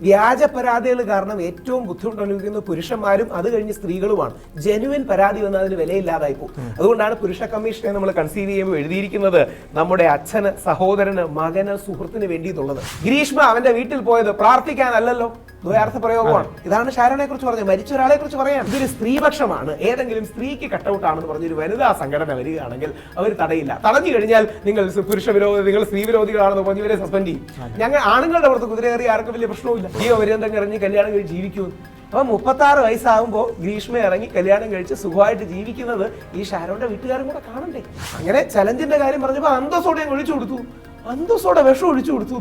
വ്യാജ പരാതികൾ കാരണം ഏറ്റവും ബുദ്ധിമുട്ട് അനുഭവിക്കുന്നത് പുരുഷന്മാരും അത് കഴിഞ്ഞ് സ്ത്രീകളുമാണ്. ജനുവിൻ പരാതി വന്നാൽ അതിന് വിലയില്ലാതായി പോകും അതുകൊണ്ടാണ് പുരുഷ കമ്മീഷനെ നമ്മൾ കൺസീവ് ചെയ്യുമ്പോൾ എഴുതിയിരിക്കുന്നത് നമ്മുടെ അച്ഛന് സഹോദരന് മകന് സുഹൃത്തിന് വേണ്ടിയിട്ടുള്ളത്. ഗ്രീഷ്മ അവന്റെ വീട്ടിൽ പോയത് പ്രാർത്ഥിക്കാനല്ലല്ലോ. ദ്വയാർത്ഥ പ്രയോഗമാണ് ഇതാണ് ഷാരനെ കുറിച്ച് പറഞ്ഞത്. മരിച്ച ഒരാളെ കുറിച്ച് പറയാം. ഇതൊരു സ്ത്രീപക്ഷമാണ്. ഏതെങ്കിലും സ്ത്രീക്ക് കട്ടൗട്ട് ആണെന്ന് പറഞ്ഞൊരു വനിതാ സംഘടന വരികയാണെങ്കിൽ അവർ തടയില്ല. തടഞ്ഞു കഴിഞ്ഞാൽ നിങ്ങൾ പുരുഷ വിരോധി നിങ്ങൾ സ്ത്രീ വിരോധികളാണെന്ന് പറഞ്ഞ് ഇവരെ സസ്പെൻഡ് ചെയ്യും. ഞങ്ങൾ ആണുങ്ങളുടെ പുറത്ത് കുതിരയേറി ആർക്കും വലിയ പ്രശ്നവുമില്ല. ജീവപര്യന്തം ഇറങ്ങി കല്യാണം കഴിച്ച് ജീവിക്കൂ അപ്പൊ മുപ്പത്തി ആറ് വയസ്സാകുമ്പോൾ ഗ്രീഷ്മ ഇറങ്ങി കല്യാണം കഴിച്ച് സുഖമായിട്ട് ജീവിക്കുന്നത് ഈ ഷാരോന്റെ വീട്ടുകാരും കൂടെ കാണണ്ടേ? അങ്ങനെ ചലഞ്ചിന്റെ കാര്യം പറഞ്ഞപ്പോ അന്തസ്സോടെ ഞാൻ ഒഴിച്ചു കൊടുത്തു. അന്തസ്സോടെ വിഷം ഒഴിച്ചു കൊടുത്തു.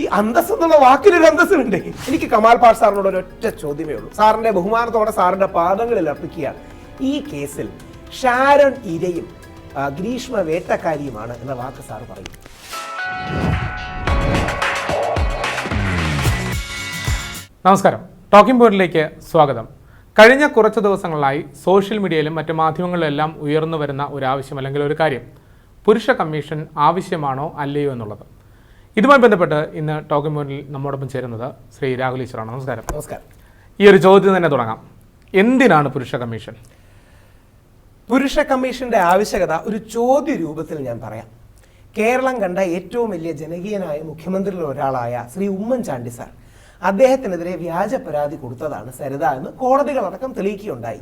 ഈ അന്തസ് എന്നുള്ള വാക്കിലൊരു അന്തസ്സുണ്ട്. എനിക്ക് കമാൽ പാഷ് സാറിനോട് ഒരൊറ്റ ചോദ്യമേ ഉള്ളൂ. സാറിന്റെ ബഹുമാനത്തോടെ സാറിന്റെ പാദങ്ങളിൽ അർപ്പിക്കുകയാണ്. ഈ കേസിൽ ഷാരൺ ഇരയും ഗ്രീഷ്മ വേട്ടക്കാരിയുമാണ് എന്ന വാക്ക് സാർ പറയും. നമസ്കാരം. ടോക്കിംഗ് പോയിന്റിലേക്ക് സ്വാഗതം. കഴിഞ്ഞ കുറച്ച് ദിവസങ്ങളായി സോഷ്യൽ മീഡിയയിലും മറ്റു മാധ്യമങ്ങളിലെല്ലാം ഉയർന്നു വരുന്ന ഒരു ആവശ്യം അല്ലെങ്കിൽ ഒരു കാര്യം. പുരുഷ കമ്മീഷൻ ആവശ്യമാണോ അല്ലയോ എന്നുള്ളത്. ഇതുമായി ബന്ധപ്പെട്ട് ഇന്ന് ടോക്കിംഗ് പോയിന്റിൽ നമ്മോടൊപ്പം ചേരുന്നത് ശ്രീ രാഹുൽ ഈശ്വറാണ് നമസ്കാരം. നമസ്കാരം. ഈ ഒരു ചോദ്യം തന്നെ തുടങ്ങാം. എന്തിനാണ് പുരുഷ കമ്മീഷൻ? പുരുഷ കമ്മീഷന്റെ ആവശ്യകത ഒരു ചോദ്യ രൂപത്തിൽ ഞാൻ പറയാം. കേരളം കണ്ട ഏറ്റവും വലിയ ജനകീയനായ മുഖ്യമന്ത്രിയിൽ ഒരാളായ ശ്രീ ഉമ്മൻചാണ്ടി സാർ അദ്ദേഹത്തിനെതിരെ വ്യാജ പരാതി കൊടുത്തതാണ് സരിത എന്ന് കോടതികളടക്കം തെളിയിക്കുകയുണ്ടായി.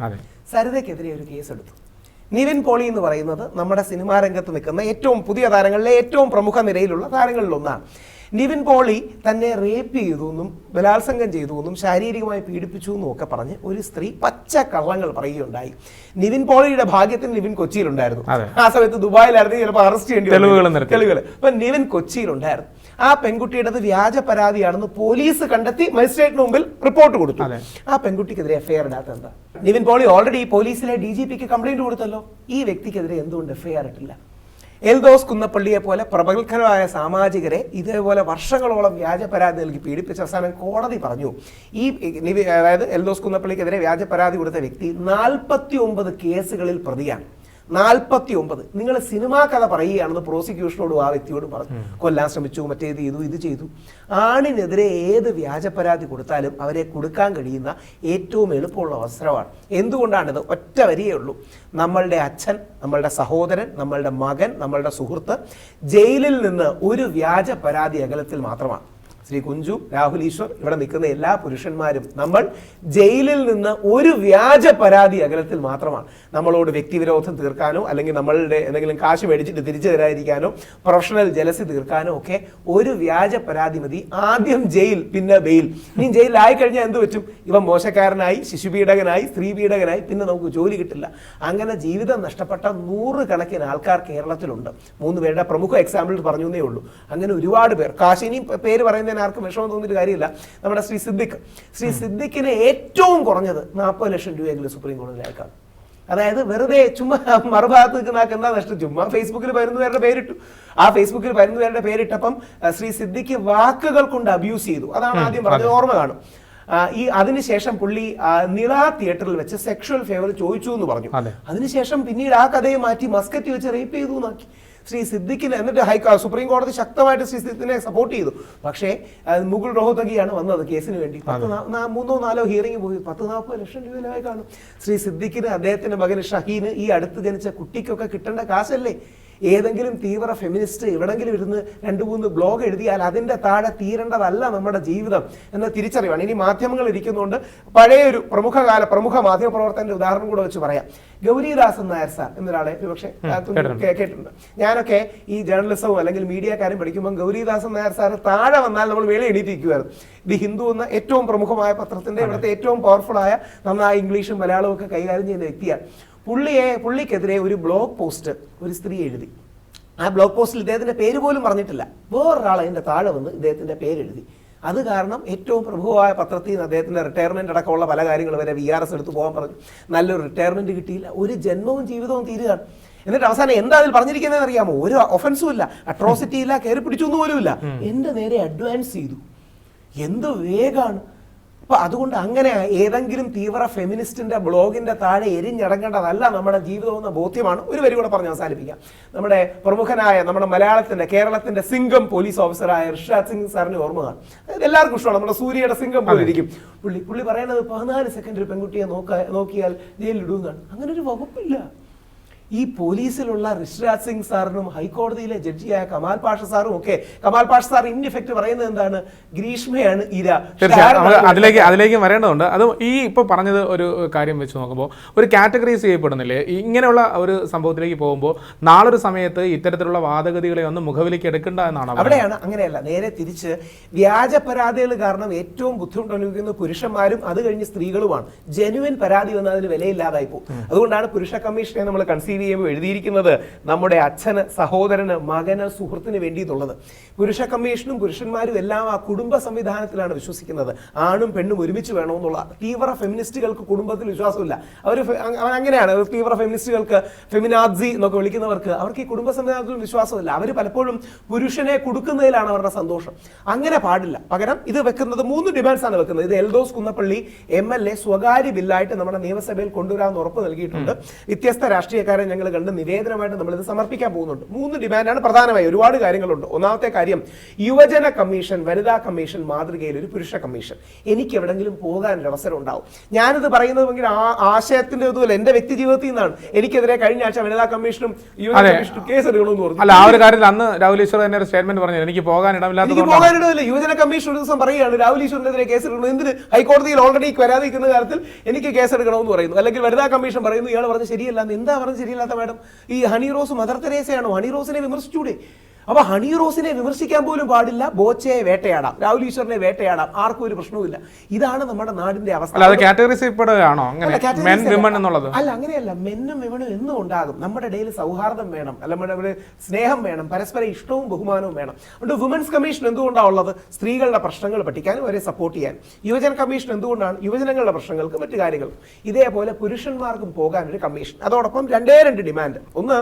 സരിതയ്ക്കെതിരെ ഒരു കേസെടുത്തു. നിവിൻ പോളി എന്ന് പറയുന്നത് നമ്മുടെ സിനിമാ രംഗത്ത് നിൽക്കുന്ന ഏറ്റവും പുതിയ താരങ്ങളിലെ ഏറ്റവും പ്രമുഖ നിരയിലുള്ള താരങ്ങളിൽ ഒന്നാണ് നിവിൻ പോളി തന്നെ റേപ്പ് ചെയ്തു എന്നും ബലാത്സംഗം ചെയ്തു എന്നും ശാരീരികമായി പീഡിപ്പിച്ചു എന്നും ഒക്കെ പറഞ്ഞ് ഒരു സ്ത്രീ പച്ച കള്ളങ്ങൾ പറയുകയുണ്ടായി. നിവിൻ പോളിയുടെ ഭാഗ്യത്തിന് നിവിൻ കൊച്ചിയിലുണ്ടായിരുന്നു. ആ സമയത്ത് ദുബായിലായിരുന്നു ചിലപ്പോൾ അറസ്റ്റ് ചെയ്യേണ്ടി. തെളിവുകൾ അപ്പൊ നിവിൻ കൊച്ചിയിലുണ്ടായിരുന്നു. ആ പെൺകുട്ടിയുടെ വ്യാജ പരാതിയാണെന്ന് പോലീസ് കണ്ടെത്തി മജിസ്ട്രേറ്റിന് മുമ്പിൽ റിപ്പോർട്ട് കൊടുത്തു. ആ പെൺകുട്ടിക്കെതിരെ എഫ്ഐആർ ഇടാത്ത എന്താ? നിവിൻ പോളി ഓൾറെഡി പോലീസിലെ ഡി ജി പിക്ക് കംപ്ലൈന്റ് കൊടുത്തല്ലോ. ഈ വ്യക്തിക്കെതിരെ എന്തുകൊണ്ട് എഫ്ഐആർ ഇട്ടില്ല? എൽദോസ് കുന്നപ്പള്ളിയെ പോലെ പ്രബൽഖരായ സാമാജികരെ ഇതേപോലെ വർഷങ്ങളോളം വ്യാജ പരാതി നൽകി പീഡിപ്പിച്ച അവസാനം കോടതി പറഞ്ഞു. ഈ അതായത് എൽദോസ് കുന്നപ്പള്ളിക്കെതിരെ വ്യാജ പരാതി കൊടുത്ത വ്യക്തി നാൽപ്പത്തി ഒമ്പത് കേസുകളിൽ പ്രതിയാണ്. നാൽപ്പത്തി ഒമ്പത് നിങ്ങൾ സിനിമാ കഥ പറയുകയാണെന്ന് പ്രോസിക്യൂഷനോട് ആ വ്യക്തിയോടും പറഞ്ഞു. കൊല്ലാൻ ശ്രമിച്ചു മറ്റേത് ചെയ്തു ഇത് ചെയ്തു. ആണിനെതിരെ ഏത് വ്യാജ പരാതി കൊടുത്താലും അവരെ കൊടുക്കാൻ കഴിയുന്ന ഏറ്റവും എളുപ്പമുള്ള അവസരമാണ് എന്തുകൊണ്ടാണിത് ഒറ്റ വരിയേ ഉള്ളൂ. നമ്മളുടെ അച്ഛൻ നമ്മളുടെ സഹോദരൻ നമ്മളുടെ മകൻ നമ്മളുടെ സുഹൃത്ത് ജയിലിൽ നിന്ന് ഒരു വ്യാജ പരാതി അകലത്തിൽ മാത്രമാണ്. ശ്രീ കുഞ്ചു രാഹുൽ ഈശ്വർ ഇവിടെ നിൽക്കുന്ന എല്ലാ പുരുഷന്മാരും നമ്മൾ ജയിലിൽ നിന്ന് ഒരു വ്യാജ പരാതി അകലത്തിൽ മാത്രമാണ്. നമ്മളോട് വ്യക്തിവിരോധം തീർക്കാനോ അല്ലെങ്കിൽ നമ്മളുടെ എന്തെങ്കിലും കാശ് മേടിച്ചിട്ട് തിരിച്ചു തരാതിരിക്കാനോ പ്രൊഫഷണൽ ജലസി തീർക്കാനോ ഒക്കെ ഒരു വ്യാജ പരാതി മതി. ആദ്യം ജയിൽ പിന്നെ ബെയിൽ ഇനി ജയിലിലായി കഴിഞ്ഞാൽ എന്ത് പറ്റും? ഇവ മോശക്കാരനായി ശിശുപീഡകനായി സ്ത്രീ പീഡകനായി പിന്നെ നമുക്ക് ജോലി കിട്ടില്ല. അങ്ങനെ ജീവിതം നഷ്ടപ്പെട്ട നൂറുകണക്കിന് ആൾക്കാർ കേരളത്തിലുണ്ട്. മൂന്ന് പേരുടെ പ്രമുഖ എക്സാമ്പിൾ പറഞ്ഞു എന്നേ ഉള്ളൂ. അങ്ങനെ ഒരുപാട് പേർ. കാശിനി പേര് പറയുന്നതിന് ആർക്കും വിഷമം തോന്നിയിട്ട് കാര്യമില്ല. നമ്മുടെ ശ്രീ സിദ്ദിഖ്. ശ്രീ സിദ്ദിഖിന് ഏറ്റവും കുറഞ്ഞത് നാൽപ്പത് ലക്ഷം രൂപയെങ്കിലും സുപ്രീം കോടതി അയക്കാം. അതായത് വെറുതെ ചുമ്മാ മറുഭാഗത്ത് നിൽക്കുന്ന ആൾക്ക് എന്താ നഷ്ടം? ചുമ്മാ ഫേസ്ബുക്കിൽ വരുന്നവരുടെ പേരുടെ പേരിട്ടു. ആ ഫേസ്ബുക്കിൽ വരുന്നവരുടെ പേരുടെ പേരിട്ടപ്പം ശ്രീ സിദ്ദിഖ് വാക്കുകൾ കൊണ്ട് അബ്യൂസ് ചെയ്തു. അതാണ് ആദ്യം പറഞ്ഞത് ഓർമ്മ കാണും. ഈ അതിനുശേഷം പുള്ളി നിള തിയേറ്ററിൽ വെച്ച് സെക്ഷൽ ഫേവർ ചോദിച്ചു എന്ന് പറഞ്ഞു. അതെ. അതിനുശേഷം പിന്നീട് ആ കഥയെ മാറ്റി മസ്കറ്റ് വെച്ച് റേപ്പ് ചെയ്തു എന്നാക്കി. ശ്രീ സിദ്ദിഖിനെ എന്നിട്ട് ഹൈ സുപ്രീം കോടതി ശക്തമായിട്ട് ശ്രീ സിദ്ദിഖിനെ സപ്പോർട്ട് ചെയ്തു. പക്ഷേ മുകുൾ റോഹത്തകിയാണ് വന്നത് കേസിന് വേണ്ടി. പത്ത് മൂന്നോ നാലോ ഹിയറിംഗ് പോയി. പത്ത് നാൽപ്പത് ലക്ഷം രൂപയിലായി കാണും. ശ്രീ സിദ്ദിഖിന് അദ്ദേഹത്തിന്റെ മകന് ഷഹീന് ഈ അടുത്ത് ജനിച്ച കുട്ടിക്കൊക്കെ കിട്ടേണ്ട കാശല്ലേ? ഏതെങ്കിലും തീവ്ര ഫെമിനിസ്റ്റ് എവിടെങ്കിലും ഇരുന്ന് രണ്ട് മൂന്ന് ബ്ലോഗ് എഴുതിയാൽ അതിന്റെ താഴെ തീരേണ്ടതല്ല നമ്മുടെ ജീവിതം എന്ന തിരിച്ചറിവാണ്. ഇനി മാധ്യമങ്ങൾ ഇരിക്കുന്നതുകൊണ്ട് പഴയൊരു പ്രമുഖ കാല പ്രമുഖ മാധ്യമ പ്രവർത്തകന്റെ ഉദാഹരണം കൂടെ വെച്ച് പറയാം. ഗൗരിദാസൻ നായർ സാർ എന്നൊരാളെ ഒരുപക്ഷെ. കേട്ടിട്ടുണ്ട്. ഞാനൊക്കെ ഈ ജേർണലിസവും അല്ലെങ്കിൽ മീഡിയക്കാരും പഠിക്കുമ്പോൾ ഗൗരിദാസൻ നായർ സാർ താഴെ വന്നാൽ നമ്മൾ വേളി എണീറ്റിരിക്കുമായിരുന്നു ദി ഹിന്ദു എന്ന ഏറ്റവും പ്രമുഖമായ പത്രത്തിന്റെ ഇവിടുത്തെ ഏറ്റവും പവർഫുൾ ആയ നന്നായി ഇംഗ്ലീഷും മലയാളവും ഒക്കെ കൈകാര്യം ചെയ്യുന്ന വ്യക്തിയാണ്. പുള്ളിയെ പുള്ളിക്കെതിരെ ഒരു ബ്ലോഗ് പോസ്റ്റ് ഒരു സ്ത്രീ എഴുതി. ആ ബ്ലോഗ് പോസ്റ്റിൽ ഇദ്ദേഹത്തിന്റെ പേര് പോലും പറഞ്ഞിട്ടില്ല. വേറൊരാൾ അതിന്റെ താഴെ വന്ന് ഇദ്ദേഹത്തിന്റെ പേരെഴുതി അത് കാരണം ഏറ്റവും പ്രഭുവായ പത്രത്തിൽ നിന്ന് അദ്ദേഹത്തിന്റെ റിട്ടയർമെന്റ് അടക്കമുള്ള പല കാര്യങ്ങൾ വരെ വി ആർ എസ് എടുത്ത് പോകാൻ പറഞ്ഞു. നല്ലൊരു റിട്ടയർമെന്റ് കിട്ടിയില്ല. ഒരു ജന്മവും ജീവിതവും തീരുകയാണ്. എന്നിട്ട് അവസാനം എന്താ അതിൽ പറഞ്ഞിരിക്കുന്നതെന്ന് അറിയാമോ? ഒരു ഒഫൻസും ഇല്ല. അട്രോസിറ്റി ഇല്ല. കയറി പിടിച്ചൊന്നും പോലും ഇല്ല എന്റെ നേരെ അഡ്വാൻസ് ചെയ്തു. എന്ത് വേഗാണ്. അപ്പൊ അതുകൊണ്ട് അങ്ങനെ ഏതെങ്കിലും തീവ്ര ഫെമിനിസ്റ്റിന്റെ ബ്ലോഗിന്റെ താഴെ എരിഞ്ഞടങ്ങേണ്ടതല്ല നമ്മുടെ ജീവിതം എന്ന ബോധ്യമാണ്. ഒരു വരി കൂടെ പറഞ്ഞ് അവസാനിപ്പിക്കാം. നമ്മുടെ പ്രമുഖനായ നമ്മുടെ മലയാളത്തിന്റെ കേരളത്തിന്റെ സിംഗം പോലീസ് ഓഫീസറായ ഋഷാദ് സിംഗ് സാറിന് ഓർമ്മ കാണും. എല്ലാവർക്കും ഇഷ്ടമാണ്. നമ്മുടെ സൂര്യയുടെ സിംഗം പോലെ ഇരിക്കും. പുള്ളി പുള്ളി പറയുന്നത് പതിനാല് സെക്കൻഡ് ഒരു പെൺകുട്ടിയെ നോക്ക നോക്കിയാൽ ജയിലിൽ ഇടുന്നതാണ് അങ്ങനെ ഒരു വകുപ്പില്ല. ഈ പോലീസിലുള്ള ഋഷിരാജ് സിംഗ് സാറിനും ഹൈക്കോടതിയിലെ ജഡ്ജിയായ കമാൽ പാഷ സാറും ഒക്കെ. Kamal Pasha sir in effect പറയുന്നത് എന്താണ്? ഗ്രീഷ്മയാണ് ഇര. തീർച്ചയായും. അതിലേക്ക് അതിലേക്ക് വരേണ്ടതുണ്ട്. അത് ഈ ഇപ്പോൾ പറഞ്ഞത് ഒരു കാര്യം വെച്ച് നോക്കുമ്പോൾ ഒരു കാറ്റഗറൈസ് ചെയ്യപ്പെടുന്നില്ലേ? ഇങ്ങനെയുള്ള ഒരു സംഭവത്തിലേക്ക് പോകുമ്പോൾ നാളൊരു സമയത്ത് ഇത്തരത്തിലുള്ള വാദഗതികളെ ഒന്നും മുഖവിലേക്ക് എടുക്കണ്ട എന്നാണ്. അവിടെയാണ് അങ്ങനെയല്ല. നേരെ തിരിച്ച് വ്യാജ പരാതികൾ കാരണം ഏറ്റവും ബുദ്ധിമുട്ട് അനുഭവിക്കുന്ന പുരുഷന്മാരും അത് കഴിഞ്ഞ് സ്ത്രീകളുമാണ്. ജനുവൻ പരാതി വന്നാൽ അതിന് വിലയില്ലാതായി പോകും അതുകൊണ്ടാണ് പുരുഷ കമ്മീഷനെ നമ്മൾ കൺസീവ് ചെയ്യുമ്പോൾ എഴുതിയിരിക്കുന്നത് നമ്മുടെ അച്ഛന് സഹോദരന് മകന് സുഹൃത്തിന് വേണ്ടിയിട്ടുള്ളത്. പുരുഷ കമ്മീഷനും പുരുഷന്മാരും എല്ലാം ആ കുടുംബ സംവിധാനത്തിലാണ് വിശ്വസിക്കുന്നത്. ആണും പെണ്ണും ഒരുമിച്ച് വേണമെന്നുള്ള തീവ്ര ഫെമിനിസ്റ്റുകൾക്ക് കുടുംബത്തിൽ വിശ്വാസമില്ല. അവർ അങ്ങനെയാണ്. തീവ്ര ഫെമിനിസ്റ്റുകൾക്ക് ഫെമിനാദ്സി എന്നൊക്കെ വിളിക്കുന്നവർക്ക് അവർക്ക് ഈ കുടുംബ സംവിധാനത്തിൽ വിശ്വാസമില്ല. അവർ പലപ്പോഴും പുരുഷനെ കൊടുക്കുന്നതിലാണ് അവരുടെ സന്തോഷം. അങ്ങനെ പാടില്ല. പകരം ഇത് വെക്കുന്നത് മൂന്ന് ഡിമാൻഡ്സ് ആണ് വെക്കുന്നത്. ഇത് Eldhose Kunnappilly M L A സ്വകാര്യ ബില്ലായിട്ട് നമ്മുടെ നിയമസഭയിൽ കൊണ്ടുവരാമെന്ന് ഉറപ്പ് നൽകിയിട്ടുണ്ട്. വ്യത്യസ്ത രാഷ്ട്രീയക്കാരെ ഞങ്ങൾ കണ്ട് നിവേദനമായിട്ട് നമ്മളിത് സമർപ്പിക്കാൻ പോകുന്നുണ്ട്. മൂന്ന് ഡിമാൻഡാണ് പ്രധാനമായി. ഒരുപാട് കാര്യങ്ങളുണ്ട്. ഒന്നാമത്തെ കാര്യം യുവജന കമ്മീഷൻ വനിതാ കമ്മീഷൻ മാതൃകയിൽ ഒരു പുരുഷ കമ്മീഷൻ. എനിക്ക് എവിടെങ്കിലും പോകാനൊരു അവസരം ഉണ്ടാവും. ഞാനിത് പറയുന്നത് ഭയങ്കര ആ- ആശയത്തിന്റെ ഇതുമല്ല. എന്റെ വ്യക്തി ജീവിതത്തിൽ നിന്നാണ്. എനിക്കെതിരെ കഴിഞ്ഞ ആഴ്ച വനിതാ കമ്മീഷനും യുവജന അതെ. കമ്മീഷനും കേസ് എടുക്കണമെന്ന് പറഞ്ഞു. അല്ല ആ ഒരു കാര്യത്തിൽ അന്ന് രാഹുൽ ഈശ്വർ തന്നെ ഒരു സ്റ്റേറ്റ്മെന്റ് പറഞ്ഞു എനിക്ക് പോകാൻ എനിക്ക് പോകാൻ ഇടമില്ല. യുവജന കമ്മീഷൻ ഒരു ദിവസം പറയുകയാണ് രാഹുൽ ഈശ്വറിനെതിരെ കേസ് എടുക്കണം എന്തിന്? ഹൈക്കോടതിയിൽ ഓൾറെഡി വരാതിരിക്കുന്ന കാര്യത്തിൽ എനിക്ക് കേസ് എടുക്കണമെന്ന് പറയുന്നു. അല്ലെങ്കിൽ വനിതാ കമ്മീഷൻ പറയുന്നു ഇയാൾ പറഞ്ഞ് ശരിയല്ല. എന്താ? പറഞ്ഞ് ശരിയല്ലാത്ത മാഡം. ഈ ഹണി റോസ് മദർ തെരേസയാണോ? ഹണി റോസിനെ വിമർശിച്ചൂടെ? അപ്പൊ ഹണി റോസിനെ വിമർശിക്കാൻ പോലും പാടില്ല ബോച്ചയെ വേട്ടയാടാം രാഹുൽ ഈശ്വറിനെ വേട്ടയാടാം ആർക്കും ഒരു പ്രശ്നവുമില്ല. ഇതാണ് നമ്മുടെ നാടിന്റെ അവസ്ഥ. അല്ല അങ്ങനെയല്ല. മെന്നും വിമനും എന്നും ഉണ്ടാകും. നമ്മുടെ ഇടയിൽ സൗഹാർദ്ദം വേണം. അല്ല നമ്മുടെ സ്നേഹം വേണം. പരസ്പര ഇഷ്ടവും ബഹുമാനവും വേണം. അതുകൊണ്ട് വുമൻസ് കമ്മീഷൻ എന്തുകൊണ്ടാണ് ഉള്ളത്? സ്ത്രീകളുടെ പ്രശ്നങ്ങൾ പഠിക്കാനും അവരെ സപ്പോർട്ട് ചെയ്യാൻ. യുവജന കമ്മീഷൻ എന്തുകൊണ്ടാണ്? യുവജനങ്ങളുടെ പ്രശ്നങ്ങൾക്ക് മറ്റു കാര്യങ്ങൾ ഇതേപോലെ പുരുഷന്മാർക്കും പോകാൻ ഒരു കമ്മീഷൻ അതോടൊപ്പം രണ്ടേ രണ്ട് ഡിമാൻഡ് ഒന്ന്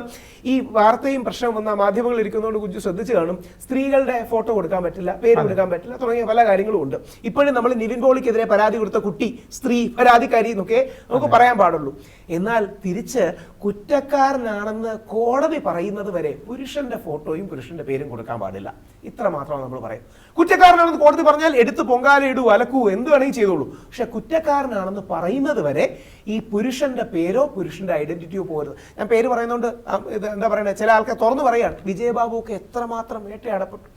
ഈ വാർത്തയും പ്രശ്നവും വന്ന മാധ്യമങ്ങളിൽ ഇരിക്കുന്നതുകൊണ്ട് കുഞ്ചു ശ്രദ്ധിച്ചു കാണും. സ്ത്രീകളുടെ ഫോട്ടോ കൊടുക്കാൻ പറ്റില്ല പേര് കൊടുക്കാൻ പറ്റില്ല തുടങ്ങിയ പല കാര്യങ്ങളും ഉണ്ട്. ഇപ്പോഴും നമ്മൾ നിവിൻ പോളിക്കെതിരെ പരാതി കൊടുത്ത കുട്ടി സ്ത്രീ പരാതിക്കാരി എന്നൊക്കെ നമുക്ക് പറയാൻ പാടുള്ളൂ. എന്നാൽ തിരിച്ച് കുറ്റക്കാരനാണെന്ന് കോടതി പറയുന്നത് വരെ പുരുഷന്റെ ഫോട്ടോയും പുരുഷന്റെ പേരും കൊടുക്കാൻ പാടില്ല. ഇത്ര മാത്രമാണ് നമ്മൾ പറയും. കുറ്റക്കാരനാണെന്ന് കോടതി പറഞ്ഞാൽ എടുത്ത് പൊങ്കാലയിടൂ അലക്കൂ എന്ത് വേണമെങ്കിൽ ചെയ്തോളൂ. പക്ഷെ കുറ്റക്കാരനാണെന്ന് പറയുന്നത് വരെ ഈ പുരുഷന്റെ പേരോ പുരുഷന്റെ ഐഡന്റിറ്റിയോ പോരുത്. ഞാൻ പേര് പറയുന്നതുകൊണ്ട് ഇത് എന്താ പറയുന്നത് ചില ആൾക്കാർ തുറന്നു പറയാണ് വിജയബാബു ഒക്കെ എത്രമാത്രം വേട്ടയാടപ്പെട്ടു.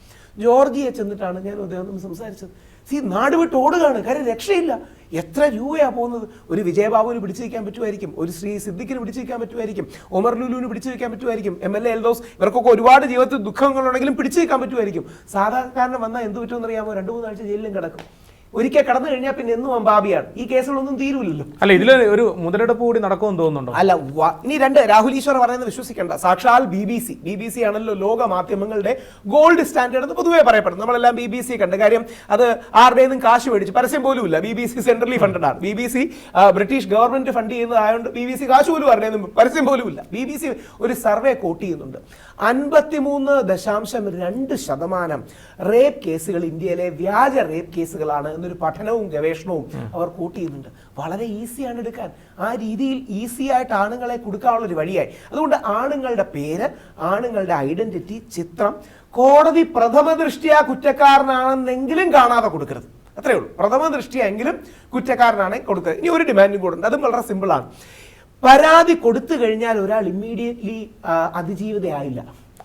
ജോർജിയെ ചെന്നിട്ടാണ് ഞാൻ അദ്ദേഹം സംസാരിച്ചത്. സി നാട് വിട്ട് ഓടുകയാണ് കാര്യം രക്ഷയില്ല. എത്ര രൂപയാണ് പോകുന്നത്? ഒരു വിജയബാബുവിന് പിടിച്ചു വയ്ക്കാൻ പറ്റുമായിരിക്കും ഒരു ശ്രീ സിദ്ദിഖിന് പിടിച്ചു വയ്ക്കാൻ പറ്റുമായിരിക്കും ഒമർ ലുലുവിന് പിടിച്ചു വയ്ക്കാൻ പറ്റുമായിരിക്കും എം എൽ എ എൽദോസ് ഇവർക്കൊക്കെ ഒരുപാട് ജീവിതത്തിൽ ദുഃഖങ്ങളുണ്ടെങ്കിലും പിടിച്ചു വയ്ക്കാൻ പറ്റുമായിരിക്കും. സാധാരണക്കാരനെ വന്നാൽ എന്ത് പറ്റുമെന്ന് അറിയാമോ രണ്ടു മൂന്നാഴ്ച ജയിലിലും കിടക്കും. ഒരിക്കൽ കടന്നു കഴിഞ്ഞാൽ പിന്നെ എന്നും അമ്പാബിയാണ്. ഈ കേസുകളൊന്നും തീരുമില്ലല്ലോ അല്ല ഇതിൽ ഒരു മുതലെടുപ്പ് കൂടി നടക്കുമെന്ന് തോന്നുന്നുണ്ടോ? അല്ല ഇനി രണ്ട് രാഹുൽ ഈശ്വർ പറയുന്നത് വിശ്വസിക്കേണ്ട. സാക്ഷാൽ B B C B B C ആണല്ലോ ലോക മാധ്യമങ്ങളുടെ ഗോൾഡ് സ്റ്റാൻഡേർഡ് എന്ന് പൊതുവേ പറയപ്പെടുന്നു നമ്മളെല്ലാം ബി ബി സി കണ്ട്. കാര്യം അത് ആരുടേതും കാശ് മേടിച്ച്? പരസ്യം പോലും ഇല്ല B B C centrally funded ആണ്. B B C British government fund ചെയ്യുന്നതായതുകൊണ്ട് B B C കാശ് പോലും ആരുടേതും പരസ്യം പോലും ഇല്ല ബി ബി സി ഒരു സർവേ കോട്ട് ചെയ്യുന്നുണ്ട്. അൻപത്തിമൂന്ന് ദശാംശം രണ്ട് ശതമാനം റേപ്പ് കേസുകൾ ഇന്ത്യയിലെ വ്യാജ റേപ്പ് കേസുകളാണ് എന്നൊരു പഠനവും ഗവേഷണവും അവർ കൂട്ടി ചെയ്യുന്നുണ്ട് വളരെ ഈസിയാണ് എടുക്കാൻ. ആ രീതിയിൽ ഈസി ആയിട്ട് ആണുങ്ങളെ കൊടുക്കാനുള്ള ഒരു വഴിയായി. അതുകൊണ്ട് ആണുങ്ങളുടെ പേര് ആണുങ്ങളുടെ ഐഡന്റിറ്റി ചിത്രം കോടതി പ്രഥമ ദൃഷ്ടിയാ കുറ്റക്കാരനാണെന്നെങ്കിലും കാണാതെ കൊടുക്കരുത്. അത്രേ ഉള്ളൂ. പ്രഥമ ദൃഷ്ടിയെങ്കിലും കുറ്റക്കാരനാണ് കൊടുക്കരുത്. ഇനി ഒരു ഡിമാൻഡും കൂടെ ഉണ്ട് അതും വളരെ സിമ്പിളാണ് പരാതി കൊടുത്തു കഴിഞ്ഞാൽ ഒരാൾ ഇമ്മീഡിയറ്റ്ലി അതിജീവിതയായില്ല.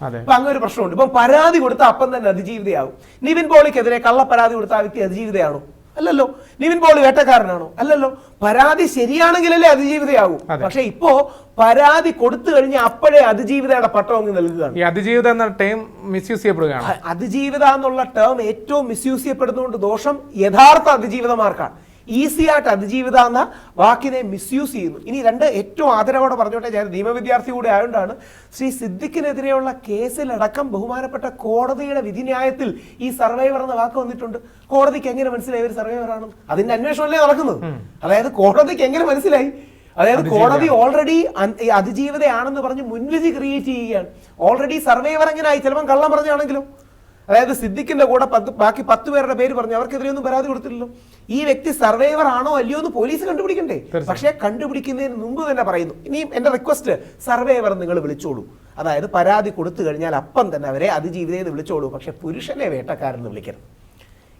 അതെ. അപ്പൊ അങ്ങനെ ഒരു പ്രശ്നമുണ്ട്. ഇപ്പം പരാതി കൊടുത്ത അപ്പം തന്നെ അതിജീവിതയാവും. നിവിൻ പോളിക്കെതിരെ കള്ള പരാതി കൊടുത്ത ആ വ്യക്തി അതിജീവിതയാണോ? അല്ലല്ലോ നിവിൻ പോളി വേട്ടക്കാരനാണോ? അല്ലല്ലോ പരാതി ശരിയാണെങ്കിലല്ലേ അതിജീവിതയാകൂ അതെ. പക്ഷെ ഇപ്പോ പരാതി കൊടുത്തു കഴിഞ്ഞാൽ അപ്പോഴേ അതിജീവിതയുടെ പട്ടം അങ്ങ് നൽകുകയാണ്. ഈ അതിജീവിത എന്ന ടേം മിസ്യൂസ് ചെയ്യപ്പെടുകയാണ്. അതിജീവിത എന്നുള്ള ടേം ഏറ്റവും മിസ്യൂസ് ചെയ്യപ്പെടുന്നതുകൊണ്ട് ദോഷം യഥാർത്ഥ അതിജീവിതമാർക്കാണ്. ഈസി ആയിട്ട് അതിജീവിത എന്ന വാക്കിനെ മിസ്യൂസ് ചെയ്യുന്നു. ഇനി രണ്ട് ഏറ്റവും ആദരവോടെ പറഞ്ഞോട്ടെ ഞാൻ നിയമവിദ്യാർത്ഥി കൂടെ ആയതുകൊണ്ടാണ് ശ്രീ സിദ്ദിഖിനെതിരെയുള്ള കേസിലടക്കം ബഹുമാനപ്പെട്ട കോടതിയുടെ വിധിന്യായത്തിൽ ഈ സർവൈവർ എന്ന വാക്ക് വന്നിട്ടുണ്ട്. കോടതിക്ക് എങ്ങനെ മനസ്സിലായി ഒരു സർവൈവർ ആണ് അതിന്റെ അന്വേഷണമല്ലേ നടക്കുന്നത്? അതായത് കോടതിക്ക് എങ്ങനെ മനസ്സിലായി? അതായത് കോടതി ഓൾറെഡി അതിജീവിതയാണെന്ന് പറഞ്ഞ് മുൻവിധി ക്രിയേറ്റ് ചെയ്യുകയാണ്. ഓൾറെഡി സർവൈവർ എങ്ങനെ ആയി ചിലപ്പം കള്ളം പറഞ്ഞാണെങ്കിലും. അതായത് സിദ്ദിഖിന്റെ കൂടെ പത്ത് ബാക്കി പത്ത് പേരുടെ പേര് പറഞ്ഞു അവർക്കെതിരെ ഒന്നും പരാതി കൊടുത്തില്ലല്ലോ. ഈ വ്യക്തി സർവൈവർ ആണോ അല്ലയോ എന്ന് പോലീസ് കണ്ടുപിടിക്കണ്ടേ? പക്ഷേ കണ്ടുപിടിക്കുന്നതിന് മുമ്പ് തന്നെ പറയുന്നു. ഇനിയും എന്റെ റിക്വസ്റ്റ് സർവൈവർ നിങ്ങൾ വിളിച്ചോളൂ. അതായത് പരാതി കൊടുത്തു കഴിഞ്ഞാൽ അപ്പം തന്നെ അവരെ അതിജീവിതയെന്ന് വിളിച്ചോളൂ. പക്ഷെ പുരുഷനെ വേട്ടക്കാരെന്ന് വിളിക്കരുത്.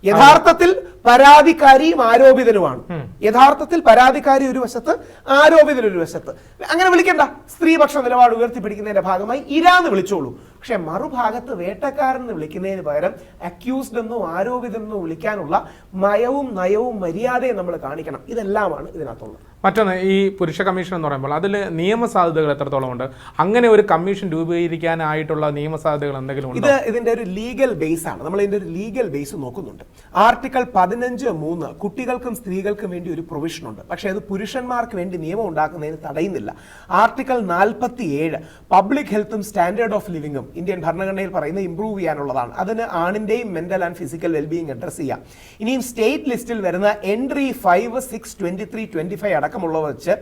യഥാർത്ഥത്തിൽ പരാതിക്കാരിയും ആരോപിതനുമാണ്. യഥാർത്ഥത്തിൽ പരാതിക്കാരി ഒരു വശത്ത് ആരോപിതൻ ഒരു വശത്ത്. അങ്ങനെ വിളിക്കണ്ട. സ്ത്രീപക്ഷ നിലപാട് ഉയർത്തിപ്പിടിക്കുന്നതിന്റെ ഭാഗമായി ഇരാന്ന് വിളിച്ചോളൂ. പക്ഷെ മറുഭാഗത്ത് വേട്ടക്കാരൻ എന്ന് വിളിക്കുന്നതിന് പകരം അക്യൂസ്ഡ് എന്നോ ആരോപിതെന്നോ വിളിക്കാനുള്ള മയവും നയവും മര്യാദയും നമ്മൾ കാണിക്കണം. ഇതെല്ലാമാണ് ഇതിനകത്തുള്ളത്. മറ്റൊന്ന് ഈ പുരുഷ കമ്മീഷൻ എന്ന് പറയുമ്പോൾ അതിൽ നിയമസാധ്യതകൾ എത്രത്തോളം ഉണ്ട്? അങ്ങനെ ഒരു കമ്മീഷൻ രൂപീകരിക്കാനായിട്ടുള്ള നിയമസാധ്യതകൾ എന്തെങ്കിലും ഇത് ഇതിന്റെ ഒരു ലീഗൽ ബേസ് ആണ്. നമ്മൾ ഇതിന്റെ ഒരു ലീഗൽ ബേസ് നോക്കുന്നുണ്ട്. ആർട്ടിക്കിൾ പതിനഞ്ച് മൂന്ന് കുട്ടികൾക്കും സ്ത്രീകൾക്കും വേണ്ടി ഒരു പ്രൊവിഷൻ ഉണ്ട്. പക്ഷേ അത് പുരുഷന്മാർക്ക് വേണ്ടി നിയമം ഉണ്ടാക്കുന്നതിന് തടയുന്നില്ല. ആർട്ടിക്കിൾ നാൽപ്പത്തി ഏഴ് പബ്ലിക് ഹെൽത്തും സ്റ്റാൻഡേർഡ് ഓഫ് ലിവിംഗും ഇന്ത്യൻ ഭരണഘടനയിൽ പറയുന്നത് ഇംപ്രൂവ് ചെയ്യാനുള്ളതാണ്. അതിന് ആണിന്റെയും mental and physical wellbeing address ചെയ്യാം. ഇനിയും സ്റ്റേറ്റ് ലിസ്റ്റിൽ വരുന്ന entry five six twenty three twenty five അടക്കമുള്ളവ വെച്ച്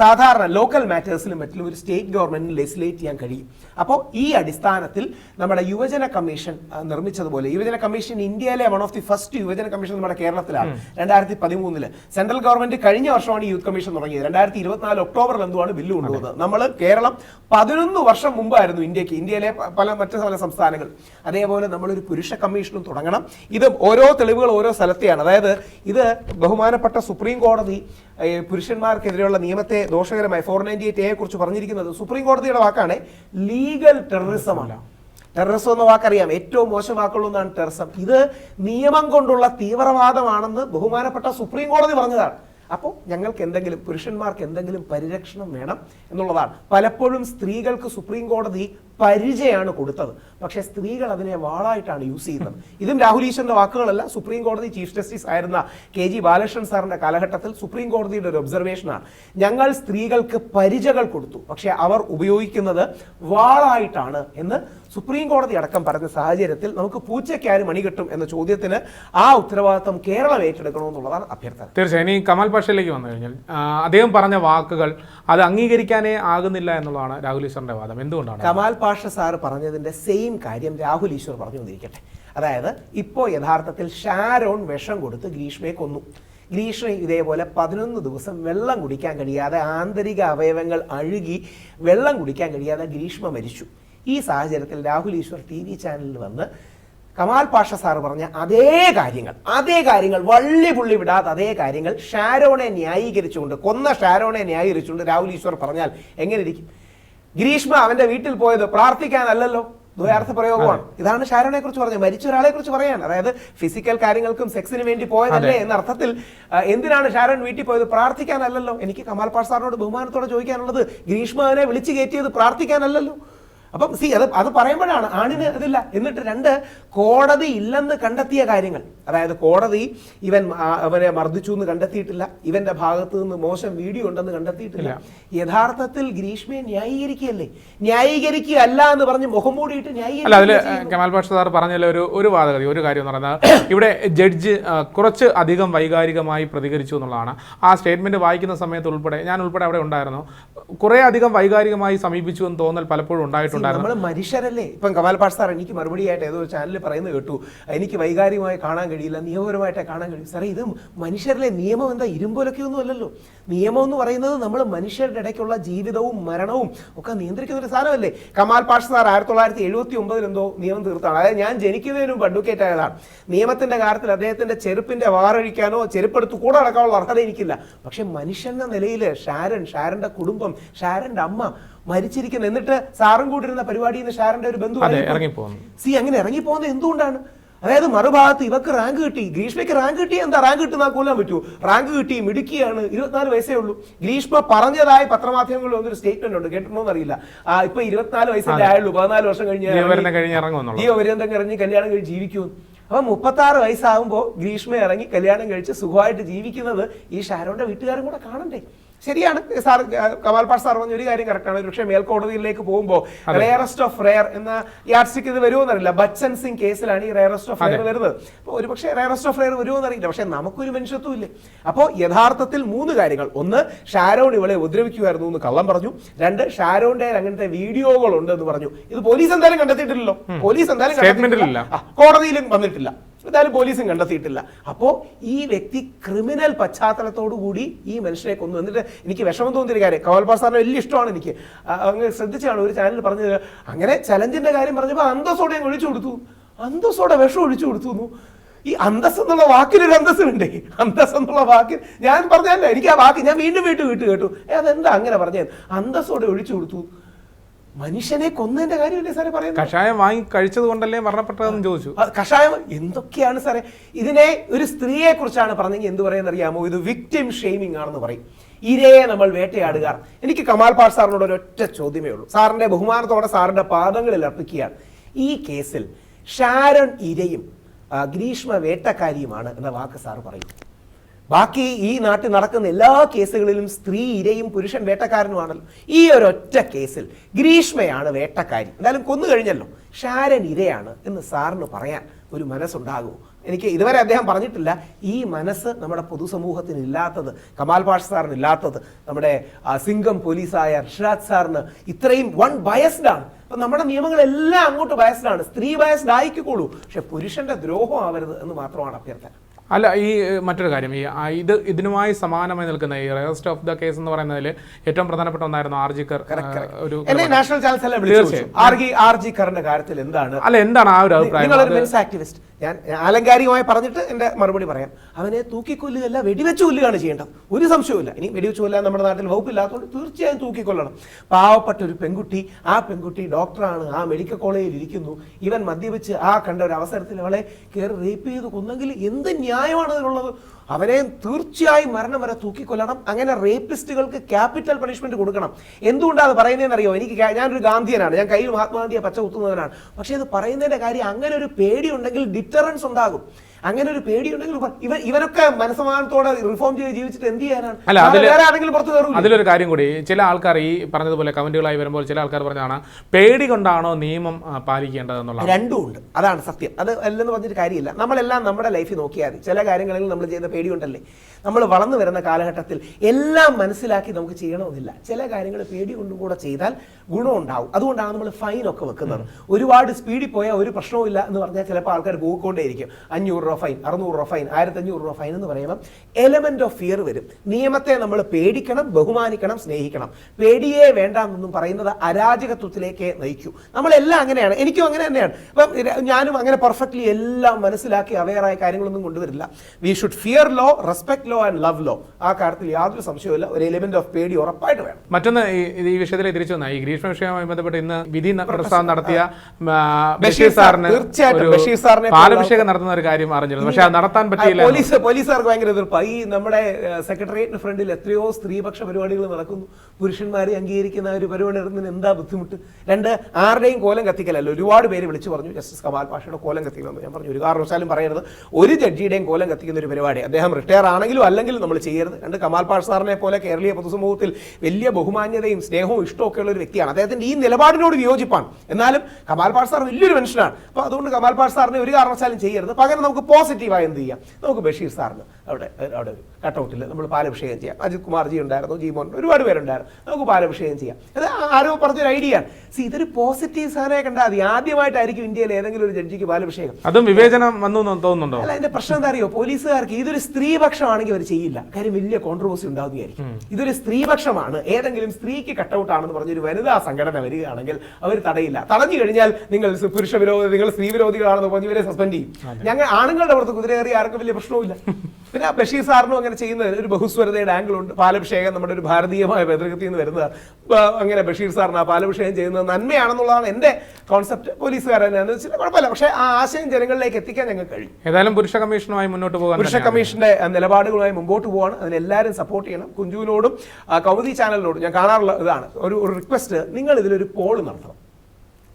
സാധാരണ ലോക്കൽ മാറ്റേഴ്സിലും മറ്റും ഒരു സ്റ്റേറ്റ് ഗവൺമെന്റിന് ലെജിസ്ലേറ്റ് ചെയ്യാൻ കഴിയും. അപ്പോൾ ഈ അടിസ്ഥാനത്തിൽ നമ്മുടെ യുവജന കമ്മീഷൻ നിർമ്മിച്ചതുപോലെ യുവജന കമ്മീഷൻ ഇന്ത്യയിലെ വൺ ഓഫ് ദി ഫസ്റ്റ് യുവജന കമ്മീഷൻ നമ്മുടെ കേരളത്തിലാണ് രണ്ടായിരത്തി പതിമൂന്നിൽ സെൻട്രൽ ഗവൺമെന്റ് കഴിഞ്ഞ വർഷമാണ് യൂത്ത് കമ്മീഷൻ തുടങ്ങിയത്. രണ്ടായിരത്തി ഇരുപത്തിനാല് ഒക്ടോബറിൽ എന്തുമാണ് ബില്ല് കൊണ്ടുപോകുന്നത്? നമ്മൾ കേരളം പതിനൊന്ന് വർഷം മുമ്പായിരുന്നു ഇന്ത്യയ്ക്ക്. ഇന്ത്യയിലെ പല മറ്റു പല സംസ്ഥാനങ്ങൾ. അതേപോലെ നമ്മളൊരു പുരുഷ കമ്മീഷനും തുടങ്ങണം. ഇത് ഓരോ തെളിവുകൾ ഓരോ സ്ഥലത്തെയാണ്. അതായത് ഇത് ബഹുമാനപ്പെട്ട സുപ്രീം കോടതി പുരുഷന്മാർക്കെതിരെയുള്ള നിയമത്തെ ദോഷകരമായി ഫോർ നയന്റി എയ്റ്റ് എയെ കുറിച്ച് പറഞ്ഞിരിക്കുന്നത് സുപ്രീം കോടതിയുടെ വാക്കാണ് ലീഗൽ ടെററിസമാണ് ടെററിസം എന്ന വാക്കറിയാം. ഏറ്റവും മോശം വാക്കുകളൊന്നാണ് ടെററിസം. ഇത് നിയമം കൊണ്ടുള്ള തീവ്രവാദമാണെന്ന് ബഹുമാനപ്പെട്ട സുപ്രീം കോടതി പറഞ്ഞതാണ്. അപ്പോൾ ഞങ്ങൾക്ക് എന്തെങ്കിലും പുരുഷന്മാർക്ക് എന്തെങ്കിലും പരിരക്ഷണം വേണം എന്നുള്ളതാണ്. പലപ്പോഴും സ്ത്രീകൾക്ക് സുപ്രീം കോടതി പരിചയമാണ് കൊടുത്തത്. പക്ഷേ സ്ത്രീകൾ അതിനെ വാളായിട്ടാണ് യൂസ് ചെയ്യുന്നത്. ഇതും രാഹുൽ ഈശ്വറിന്റെ വാക്കുകളല്ല. സുപ്രീം കോടതി ചീഫ് ജസ്റ്റിസ് ആയിരുന്ന കെ ജി ബാലകൃഷ്ണൻ സാറിന്റെ കാലഘട്ടത്തിൽ സുപ്രീം കോടതിയുടെ ഒരു ഒബ്സർവേഷനാണ് ഞങ്ങൾ സ്ത്രീകൾക്ക് പരിചകൾ കൊടുത്തു. പക്ഷേ അവർ ഉപയോഗിക്കുന്നത് വാളായിട്ടാണ് എന്ന് സുപ്രീം കോടതി അടക്കം പറഞ്ഞ സാഹചര്യത്തിൽ നമുക്ക് പൂച്ചയ്ക്കാര് മണി കിട്ടും എന്ന ചോദ്യത്തിന് ആ ഉത്തരവാദിത്വം കേരളം ഏറ്റെടുക്കണമെന്നുള്ളതാണ് അഭ്യർത്ഥന. തീർച്ചയായും. ഇനി കമാൽ പാഷയിലേക്ക് വന്നു കഴിഞ്ഞാൽ അദ്ദേഹം പറഞ്ഞ വാക്കുകൾ അത് അംഗീകരിക്കാനേ ആകുന്നില്ല എന്നുള്ളതാണ് രാഹുൽ ഈശ്വറിന്റെ വാദം. എന്തുകൊണ്ടാണ്? കമാൽ പാഷ സാർ പറഞ്ഞതിന്റെ സെയിം കാര്യം രാഹുൽ ഈശ്വർ പറഞ്ഞു വന്നിരിക്കട്ടെ അതായത് ഇപ്പോൾ യഥാർത്ഥത്തിൽ ഷാരോൺ വിഷം കൊടുത്ത് ഗ്രീഷ്മയെ കൊന്നു. ഗ്രീഷ്മ ഇതേപോലെ പതിനൊന്ന് ദിവസം വെള്ളം കുടിക്കാൻ കഴിയാതെ ആന്തരിക അവയവങ്ങൾ അഴുകി വെള്ളം കുടിക്കാൻ കഴിയാതെ ഗ്രീഷ്മ മരിച്ചു. ഈ സാഹചര്യത്തിൽ രാഹുൽ ഈശ്വർ ടി വി ചാനലിൽ വന്ന് കമാൽ പാഷ സാർ പറഞ്ഞ അതേ കാര്യങ്ങൾ അതേ കാര്യങ്ങൾ വള്ളി പുള്ളി വിടാത്ത അതേ കാര്യങ്ങൾ ഷാരോണെ ന്യായീകരിച്ചുകൊണ്ട് കൊന്ന ഷാരോണെ ന്യായീകരിച്ചുകൊണ്ട് രാഹുൽ ഈശ്വർ പറഞ്ഞാൽ എങ്ങനെ ഇരിക്കും? ഗ്രീഷ്മ അവന്റെ വീട്ടിൽ പോയത് പ്രാർത്ഥിക്കാനല്ലല്ലോ. ദ്വയാർത്ഥ പ്രയോഗമാണ്. ഇതാണ് ഷാരോണെ കുറിച്ച് പറഞ്ഞത്. മരിച്ച ഒരാളെ കുറിച്ച് പറയാണ് അതായത് ഫിസിക്കൽ കാര്യങ്ങൾക്കും സെക്സിന് വേണ്ടി പോയതല്ലേ എന്ന അർത്ഥത്തിൽ എന്തിനാണ് ഷാരോൺ വീട്ടിൽ പോയത് പ്രാർത്ഥിക്കാനല്ലല്ലോ? എനിക്ക് കമാൽ പാഷ് സാറിനോട് ബഹുമാനത്തോടെ ചോദിക്കാനുള്ളത് ഗ്രീഷ്മ അവനെ വിളിച്ചു കയറ്റിയത് പ്രാർത്ഥിക്കാനല്ലല്ലോ? അപ്പം സി അത് അത് പറയുമ്പോഴാണ് ആണിന് അതില്ല. എന്നിട്ട് രണ്ട് കോടതി ഇല്ലെന്ന് കണ്ടെത്തിയ കാര്യങ്ങൾ. അതായത് കോടതി ഇവൻ അവനെ മർദ്ദിച്ചു എന്ന് കണ്ടെത്തിയിട്ടില്ല. ഇവന്റെ ഭാഗത്ത് നിന്ന് മോശം വീഡിയോ ഉണ്ടെന്ന് കണ്ടെത്തിയിട്ടില്ല. യഥാർത്ഥത്തിൽ ഗ്രീഷ്മയെ ന്യായീകരിക്കുകയല്ലേ? ന്യായീകരിക്കുകയല്ല എന്ന് പറഞ്ഞ് മുഖം മൂടിയിട്ട് അല്ല അതിൽ ന്യായീകരിക്കുക കമാൽ പാഷ സാർ പറഞ്ഞതിൽ ഒരു ഒരു വാദഗതി ഒരു കാര്യം എന്ന് പറയുന്നത് ഇവിടെ ജഡ്ജ് കുറച്ച് അധികം വൈകാരികമായി പ്രതികരിച്ചു എന്നുള്ളതാണ്. ആ സ്റ്റേറ്റ്മെന്റ് വായിക്കുന്ന സമയത്ത് ഉൾപ്പെടെ ഞാൻ ഉൾപ്പെടെ അവിടെ ഉണ്ടായിരുന്നു. കുറേ അധികം വൈകാരികമായി സമീപിച്ചു എന്ന് തോന്നൽ പലപ്പോഴും ഉണ്ടായിട്ടുണ്ടായിരുന്നു. നമ്മൾ മനുഷ്യരല്ലേ? ഇപ്പം കമാൽ പാഷ് സാർ എനിക്ക് മറുപടിയായിട്ട് ഏതോ ചാനലിൽ പറയുന്നത് കേട്ടു. എനിക്ക് വൈകാരികമായി കാണാൻ കഴിയില്ല നിയമപരമായിട്ടേ കാണാൻ കഴിയും. സാറേ ഇത് മനുഷ്യരിലെ നിയമം എന്താ? ഇരുമ്പോലൊക്കെ ഒന്നും അല്ലല്ലോ. നിയമം എന്ന് പറയുന്നത് നമ്മൾ മനുഷ്യരുടെ ഇടയ്ക്കുള്ള ജീവിതവും മരണവും ഒക്കെ നിയന്ത്രിക്കുന്ന ഒരു സാധനമല്ലേ? കമാൽ പാഷ് സാർ ആയിരത്തി തൊള്ളായിരത്തി എഴുപത്തി ഒമ്പതിൽ എന്തോ നിയമം തീർത്താണ്. അതായത് ഞാൻ ജനിക്കുന്നതിന് മുമ്പ് അഡ്വക്കേറ്റ് ആയതാണ്. നിയമത്തിന്റെ കാര്യത്തിൽ അദ്ദേഹത്തിന്റെ ചെരുപ്പിന്റെ വാറഴിക്കാനോ ചെരുപ്പെടുത്ത് കൂടെ നടക്കാനുള്ള അർഹത എനിക്കില്ല. പക്ഷെ മനുഷ്യന്റെ നിലയിൽ ഷാരൻ ഷാരന്റെ കുടുംബം ഷാരന്റെ അമ്മ മരിച്ചിരിക്കുന്നു. എന്നിട്ട് സാറും കൂട്ടിരുന്ന പരിപാടിയിൽ നിന്ന് ഷാരന്റെ ഒരു ബന്ധു സി അങ്ങനെ ഇറങ്ങി ഇറങ്ങിപ്പോകുന്നത് എന്തുകൊണ്ടാണ്? അതായത് മറുഭാഗത്ത് ഇവക്ക് റാങ്ക് കിട്ടി. ഗ്രീഷ്മയ്ക്ക് റാങ്ക് കിട്ടി എന്താ? റാങ്ക് കിട്ടുന്ന കൊല്ലാൻ പറ്റൂ റാങ്ക് കിട്ടി മിടുക്കിയാണ്. ഇരുപത്തിനാല് വയസ്സേ ഉള്ളൂ. ഗ്രീഷ്മ പറഞ്ഞതായ പത്രമാധ്യമങ്ങളിൽ വന്നൊരു സ്റ്റേറ്റ്മെന്റ് ഉണ്ട്. കേട്ടിട്ടുണ്ടോ എന്നറിയില്ല ആ ഇപ്പൊ ഇരുപത്തിനാല് വയസ്സല്ലേ ആയുള്ളൂ. പതിനാല് വർഷം കഴിഞ്ഞ് ജീവപര്യന്തം കഴിഞ്ഞ് കല്യാണം കഴിഞ്ഞ് ജീവിക്കൂ അപ്പൊ മുപ്പത്തി ആറ് വയസ്സാകുമ്പോൾ ഗ്രീഷ്മ ഇറങ്ങി കല്യാണം കഴിച്ച് സുഖമായിട്ട് ജീവിക്കുന്നത് ഈ ഷാരോന്റെ വീട്ടുകാരും കൂടെ കാണണ്ടേ? ശരിയാണ്. സാർ കമാൽ പാഷ് സാർ പറഞ്ഞ ഒരു കാര്യം കറക്റ്റാണ് പക്ഷേ മേൽക്കോടതിയിലേക്ക് പോകുമ്പോൾ റെയറസ്റ്റ് ഓഫ് റെയർ എന്ന യാർസിക്ക് ഇത് വരുമെന്നറിയില്ല ബച്ചൻ സിംഗ് കേസിലാണ് ഈ റെയറസ്റ്റ് ഓഫ് റെയർ വരുന്നത്. അപ്പോൾ ഒരു പക്ഷേ റെയറസ്റ്റ് ഓഫ് റെയർ വരുമെന്നറിയില്ല പക്ഷേ നമുക്കൊരു മനുഷ്യത്വം ഇല്ലേ? അപ്പോൾ യഥാർത്ഥത്തിൽ മൂന്ന് കാര്യങ്ങൾ. ഒന്ന് ഷാരോൺ ഇവളെ ഉപദ്രവിക്കുമായിരുന്നു എന്ന് കള്ളം പറഞ്ഞു. രണ്ട് ഷാരോന്റെ അങ്ങനത്തെ വീഡിയോകൾ ഉണ്ട് എന്ന് പറഞ്ഞു. ഇത് പോലീസ് എന്തായാലും കണ്ടെത്തിയിട്ടില്ലല്ലോ. പോലീസ് എന്തായാലും. കോടതിയിലും വന്നിട്ടില്ല. എന്തായാലും പോലീസും കണ്ടെത്തിയിട്ടില്ല. അപ്പോൾ ഈ വ്യക്തി ക്രിമിനൽ പശ്ചാത്തലത്തോടു കൂടി ഈ മനുഷ്യനെ കൊന്നു. എന്നിട്ട് എനിക്ക് വിഷമം തോന്നിയൊരു കാര്യം. കവൽപാസ് സാറിന് വലിയ ഇഷ്ടമാണ് എനിക്ക്. അങ്ങ് ശ്രദ്ധിച്ചാണ് ഒരു ചാനൽ പറഞ്ഞത്. അങ്ങനെ ചലഞ്ചിന്റെ കാര്യം പറഞ്ഞപ്പോൾ അന്തസ്സോടെ ഞാൻ ഒഴിച്ചു കൊടുത്തു. അന്തസ്സോടെ വിഷം ഒഴിച്ചു കൊടുത്തു. ഈ അന്തസ് എന്നുള്ള വാക്കിനൊരു അന്തസ്സുണ്ടേ അന്തസ് എന്നുള്ള വാക്കിൽ ഞാൻ പറഞ്ഞല്ലോ എനിക്ക് ആ വാക്ക് ഞാൻ വീണ്ടും വീണ്ടും വീട്ടു കേട്ടു. അതെന്താ അങ്ങനെ പറഞ്ഞത്? അന്തസ്സോടെ ഒഴിച്ചു കൊടുത്തു. മനുഷ്യനെ കൊന്നതിന്റെ കാര്യമല്ലേ സാറേ പറയുന്നത്? കഷായം വാങ്ങി കഴിച്ചത് കൊണ്ടല്ലേ മരണപ്പെട്ടതെന്ന് ചോദിച്ചു. കഷായം എന്തൊക്കെയാണ് സാറേ? ഇതിനെ ഒരു സ്ത്രീയെ കുറിച്ചാണ് പറഞ്ഞെങ്കിൽ എന്ത് പറയുന്നത് അറിയാമോ? ഇത് വിക്ടിം ഷെയ്മിംഗ് ആണെന്ന് പറയും. ഇരയെ നമ്മൾ വേട്ടയാടുക. എനിക്ക് കമാൽ പാഷ് സാറിനോട് ഒരൊറ്റ ചോദ്യമേ ഉള്ളൂ. സാറിന്റെ ബഹുമാനത്തോടെ സാറിന്റെ പാദങ്ങളിൽ അർപ്പിക്കുകയാണ്. ഈ കേസിൽ ഷാരൺ ഇരയും ഗ്രീഷ്മ വേട്ടക്കാരിയുമാണ് എന്ന വാക്ക് സാർ പറയും. ബാക്കി ഈ നാട്ടിൽ നടക്കുന്ന എല്ലാ കേസുകളിലും സ്ത്രീ ഇരയും പുരുഷൻ വേട്ടക്കാരനുമാണല്ലോ. ഈ ഒരൊറ്റ കേസിൽ ഗ്രീഷ്മയാണ് വേട്ടക്കാരി. എന്തായാലും കൊന്നു കഴിഞ്ഞല്ലോ. ശാരൻ ഇരയാണ് എന്ന് സാറിന് പറയാൻ ഒരു മനസ്സുണ്ടാകുമോ? എനിക്ക് ഇതുവരെ അദ്ദേഹം പറഞ്ഞിട്ടില്ല. ഈ മനസ്സ് നമ്മുടെ പൊതുസമൂഹത്തിന് ഇല്ലാത്തത് കമാൽ പാഷ് സാറിന് ഇല്ലാത്തത് നമ്മുടെ സിംഗം പോലീസായ ഋഷാദ് സാറിന് ഇത്രയും വൺ ബയസ്ഡ് ആണ്. അപ്പൊ നമ്മുടെ നിയമങ്ങളെല്ലാം അങ്ങോട്ട് ബയസ്ഡാണ് സ്ത്രീ ബയസ്ഡ് ആയിക്കോളൂ. പക്ഷെ പുരുഷന്റെ ദ്രോഹം ആവരുത് എന്ന് മാത്രമാണ് അഭ്യർത്ഥന. അല്ല ഈ മറ്റൊരു കാര്യം. ഈ ഇത് ഇതിനുമായി സമാനമായി നിൽക്കുന്ന ഈ റെസ്റ്റ് ഓഫ് ദ കേസ് എന്ന് പറയുന്നതിൽ ഏറ്റവും പ്രധാനപ്പെട്ട ഒന്നായിരുന്നു ഒരു national. R G R G കറിന്റെ കാര്യത്തിൽ എന്താണ്? അല്ല എന്താണ് ആ ഒരു അഭിപ്രായം? ആക്ടിവിസ്റ്റ് ഞാൻ ആലങ്കാരികമായി പറഞ്ഞിട്ട് എന്റെ മറുപടി പറയാം. അവനെ തൂക്കിക്കൊല്ലുകയല്ല വെടിവെച്ച് കൊല്ലുകയാണ് ചെയ്യേണ്ടത്. ഒരു സംശയവുമില്ല. ഇനി വെടിവെച്ച് കൊല്ലാൻ നമ്മുടെ നാട്ടിൽ വകുപ്പില്ലാത്തതുകൊണ്ട് തീർച്ചയായും തൂക്കിക്കൊല്ലണം. പാവപ്പെട്ട ഒരു പെൺകുട്ടി ആ പെൺകുട്ടി ഡോക്ടറാണ് ആ മെഡിക്കൽ കോളേജിൽ ഇരിക്കുന്നു. ഇവൻ മദ്യപിച്ച് ആ കണ്ട ഒരു അവസരത്തിൽ അവളെ കയറി റേപ്പ് ചെയ്ത് കൊന്നെങ്കിൽ എന്ത് ന്യായമാണ് അതിനുള്ളത് അവനെ തീർച്ചയായും മരണം വരെ തൂക്കിക്കൊല്ലണം. അങ്ങനെ റേപ്പിസ്റ്റുകൾക്ക് ക്യാപിറ്റൽ പണിഷ്മെന്റ് കൊടുക്കണം. എന്തുകൊണ്ടാണ് അത് പറയുന്നതെന്ന് അറിയോ എനിക്ക് ഞാനൊരു ഗാന്ധിയനാണ്. ഞാൻ കയ്യിൽ മഹാത്മാഗാന്ധിയെ പച്ച കുത്തുന്നവനാണ്. പക്ഷേ ഇത് പറയുന്നതിന്റെ കാര്യം അങ്ങനെ ഒരു പേടി ഉണ്ടെങ്കിൽ ഡിറ്ററൻസ് ഉണ്ടാകും. അങ്ങനെ ഒരു പേടിയുണ്ടെങ്കിൽ ഇവരൊക്കെ മനസ്സമാനത്തോടെ റിഫോം ചെയ്ത് ജീവിച്ചിട്ട് എന്ത് ചെയ്യാനാണ്? അല്ല, പുറത്ത് അതിലൊരു കാര്യം കൂടി ചില ആൾക്കാർ ഈ പറഞ്ഞതുപോലെ കമന്റുകളായി വരുമ്പോൾ ചില ആൾക്കാർ പറഞ്ഞതാണ് പേടി കൊണ്ടാണോ നിയമം പാലിക്കേണ്ടതെന്നുള്ള രണ്ടും ഉണ്ട്. അതാണ് സത്യം. അത് അല്ലെന്ന് പറഞ്ഞിട്ട് കാര്യമില്ല. നമ്മളെല്ലാം നമ്മുടെ ലൈഫിൽ നോക്കിയാൽ മതി. ചില കാര്യങ്ങളിൽ നമ്മൾ ചെയ്ത പേടിയുണ്ടല്ലേ നമ്മൾ വളർന്നു വരുന്ന കാലഘട്ടത്തിൽ എല്ലാം മനസ്സിലാക്കി നമുക്ക് ചെയ്യണമെന്നില്ല. ചില കാര്യങ്ങൾ പേടി കൊണ്ടും കൂടെ ചെയ്താൽ ഗുണമുണ്ടാവും. അതുകൊണ്ടാണ് നമ്മൾ ഫൈൻ ഒക്കെ വെക്കുന്നത്. ഒരുപാട് സ്പീഡിൽ പോയാൽ ഒരു പ്രശ്നവുമില്ല എന്ന് പറഞ്ഞാൽ ചിലപ്പോൾ ആൾക്കാർ പോയിക്കൊണ്ടേയിരിക്കും. അഞ്ഞൂറ് രൂപ ഫൈൻ അറുന്നൂറ് രൂപ ഫൈൻ ആയിരത്തി അഞ്ഞൂറ് രൂപ ഫൈൻ എന്ന് പറയുമ്പോൾ എലമെന്റ് ഓഫ് ഫിയർ വരും. നിയമത്തെ നമ്മൾ പേടിക്കണം ബഹുമാനിക്കണം സ്നേഹിക്കണം. പേടിയേ വേണ്ട എന്നൊന്നും പറയുന്നത് അരാജകത്വത്തിലേക്ക് നയിക്കൂ. നമ്മളെല്ലാം അങ്ങനെയാണ്. എനിക്കും അങ്ങനെ തന്നെയാണ്. അപ്പം ഞാനും അങ്ങനെ പെർഫെക്റ്റ്ലി എല്ലാം മനസ്സിലാക്കി അവെയറായ കാര്യങ്ങളൊന്നും കൊണ്ടുവരില്ല. We should fear law respect law and love law ആ കാര്യത്തിൽ യാതൊരു സംശയവുമില്ല. ഒരു എലിമെന്റ് ഓഫ് പേടി ഉറപ്പായിട്ട് വേണം. മറ്റൊന്ന് ഈ- വിഷയത്തിൽ തിരിച്ചു വന്നാൽ ഈ ഗ്രീഷ്മ വിഷയവുമായി ബന്ധപ്പെട്ട് ഇന്ന് വിധി പ്രസ്താവം നടത്തിയ ബഷീർ സാറിന് തീർച്ചയായിട്ടും ഒരു ബഷീർ സാറിനെ പാലഭിഷേകം നടത്തുന്ന ഒരു കാര്യം അറിഞ്ഞിരുന്നു. പക്ഷെ അത് നടത്താൻ പറ്റിയില്ല പോലീസ് പോലീസുകാർക്ക് ഭയങ്കര എതിർപ്പാണ് ഈ നമ്മുടെ സെക്രട്ടേറിയറ്റിന് ഫ്രണ്ടിൽ എത്രയോ സ്ത്രീപക്ഷ പരിപാടികൾ നടക്കുന്നു. പുരുഷന്മാരെ അംഗീകരിക്കുന്ന ഒരു പരിപാടി നടത്തുന്നതിന് എന്താ ബുദ്ധിമുട്ട്? രണ്ട് ആരുടെയും കോലം കത്തിക്കലല്ല. ഒരുപാട് പേര് വിളിച്ചു പറഞ്ഞു ജസ്റ്റിസ് കമാൽ പാഷയുടെ കോലം കത്തിക്കണമെന്ന് ഞാൻ പറഞ്ഞു. ഒരു കാരണവശാലും പറയരുത്. ഒരു ജഡ്ജിയുടെയും കോലം കത്തിക്കുന്ന ഒരു പരിപാടി. അദ്ദേഹം റിട്ടയർ ആണെങ്കിലും അല്ലെങ്കിലും നമ്മൾ ചെയ്യരുത്. രണ്ട് കമാൽ പാഷ സാറിനെ പോലെ കേരളീയ പൊതുസമൂഹത്തിൽ വലിയ ബഹുമാന്യതയും സ്നേഹവും ഇഷ്ടവും ഒക്കെയുള്ള ഉള്ള ഒരു വ്യക്തിയാണ് അദ്ദേഹത്തിന്റെ ഈ നിലപാടിനോട് വിയോജിപ്പാണ്. എന്നാലും കമാൽ പാഷ് സാർ വലിയൊരു മനുഷ്യനാണ്. അപ്പോൾ അതുകൊണ്ട് കമാൽ പാഷ് സാറിനെ ഒരു കാരണവശാലും ചെയ്യരുത്. പകരം നമുക്ക് പോസിറ്റീവായി എന്ത് ചെയ്യാം? നമുക്ക് ബഷീർ സാറിന് അവിടെ അവിടെ കട്ടൗട്ടിൽ നമ്മൾ പാലഭിഷേകം ചെയ്യാം. അജിത് കുമാർജി ഉണ്ടായിരുന്നു ജി മോഹൻ ഒരുപാട് പേരുണ്ടായിരുന്നു. നമുക്ക് പാലഭിഷേകം ചെയ്യാം. അത് ആരോ പറഞ്ഞൊരു ഐഡിയ ആണ്. സി ഇതൊരു പോസിറ്റീവ് സാധനമായി കണ്ടാൽ മതി. ആദ്യമായിട്ടായിരിക്കും ഇന്ത്യയിൽ ഏതെങ്കിലും ഒരു ജഡ്ജിക്ക് പാലഭിഷേകം. അതും വിവേചനം വന്നു തോന്നുന്നുണ്ടോ? അല്ല അതിന്റെ പ്രശ്നം എന്താ അറിയോ? പോലീസുകാർക്ക് ഇതൊരു സ്ത്രീപക്ഷമാണെങ്കിൽ അവർ ചെയ്യില്ല. കാര്യം വലിയ കോൺട്രവേഴ്സി ഉണ്ടാവുകയായിരിക്കും. ഇതൊരു സ്ത്രീപക്ഷമാണ്. ഏതെങ്കിലും സ്ത്രീക്ക് കട്ടൗട്ട് ആണെന്ന് പറഞ്ഞൊരു വനിതാ സംഘടന വരികയാണെങ്കിൽ അവർ തടയില്ല. തടഞ്ഞു കഴിഞ്ഞാൽ നിങ്ങൾ പുരുഷ വിരോധി നിങ്ങൾ സ്ത്രീ വിരോധികളാണെന്ന് പറഞ്ഞ് ഇവരെ സസ്പെൻഡ് ചെയ്യും. ഞങ്ങൾ ആണുങ്ങളുടെ പുറത്ത് കുതിരയേറി ആർക്കും വലിയ പ്രശ്നവുമില്ല. പിന്നെ ബഷീർ സാറിനും അങ്ങനെ ചെയ്യുന്നതിന് ഒരു ബഹുസ്വരതയുടെ ആംഗിൾ ഉണ്ട്. പാലഭിഷേകം നമ്മുടെ ഒരു ഭാരതീയമായ പൈതൃകത്തിൽ നിന്ന് വരുന്നത്. അങ്ങനെ ബഷീർ സാറിന് ആ പാലഭിഷേകം ചെയ്യുന്നത് നന്മയാണെന്നുള്ളതാണ് എന്റെ കോൺസെപ്റ്റ് പോലീസുകാരനെ വെച്ചാൽ കുഴപ്പമില്ല. പക്ഷേ ആ ആശയം ജനങ്ങളിലേക്ക് എത്തിക്കാൻ ഞങ്ങൾക്ക് കഴിയും. ഏതായാലും പുരുഷ കമ്മീഷനുമായി മുന്നോട്ട് പോകാൻ പുരുഷ കമ്മീഷന്റെ നിലപാടുകളുമായി മുമ്പോട്ട് പോവാണ്. അതിനെല്ലാവരും സപ്പോർട്ട് ചെയ്യണം. കുഞ്ചുവിനോടും ആ, കൗമുദി ചാനലിനോടും ഞാൻ കാണാറുള്ള ഇതാണ്. ഒരു ഒരു റിക്വസ്റ്റ് നിങ്ങൾ ഇതിലൊരു പോൾ നടത്തണം.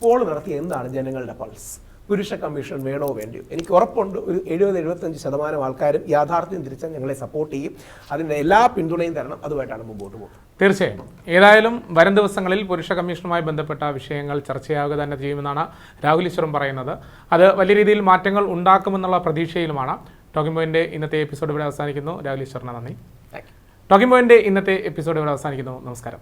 പോൾ നടത്തി എന്താണ് ജനങ്ങളുടെ പൾസ് പുരുഷ കമ്മീഷൻ വേണോ വേണ്ടിയോ? എനിക്ക് ഉറപ്പുണ്ട്. ഒരു എഴുപത് എഴുപത്തഞ്ച് ശതമാനം ആൾക്കാരും യാഥാർത്ഥ്യം തിരിച്ചാൽ ഞങ്ങളെ സപ്പോർട്ട് ചെയ്യും. അതിന്റെ എല്ലാ പിന്തുണയും തരണം. അതുമായിട്ടാണ് മുമ്പോട്ട് പോകുന്നത്. തീർച്ചയായും. ഏതായാലും വരും ദിവസങ്ങളിൽ പുരുഷ കമ്മീഷനുമായി ബന്ധപ്പെട്ട വിഷയങ്ങൾ ചർച്ചയാവുക തന്നെ ചെയ്യുമെന്നാണ് രാഹുൽ ഈശ്വറും പറയുന്നത്. അത് വലിയ രീതിയിൽ മാറ്റങ്ങൾ ഉണ്ടാക്കുമെന്നുള്ള പ്രതീക്ഷയിലുമാണ്. ടോക്കിംഗ് പോയിന്റ് ഇന്നത്തെ എപ്പിസോഡ് ഇവിടെ അവസാനിക്കുന്നു. രാഹുൽ ഈശ്വറിന് നന്ദി. ടോക്കിംഗ് പോയിന്റ് ഇന്നത്തെ എപ്പിസോഡ് ഇവിടെ അവസാനിക്കുന്നു. നമസ്കാരം.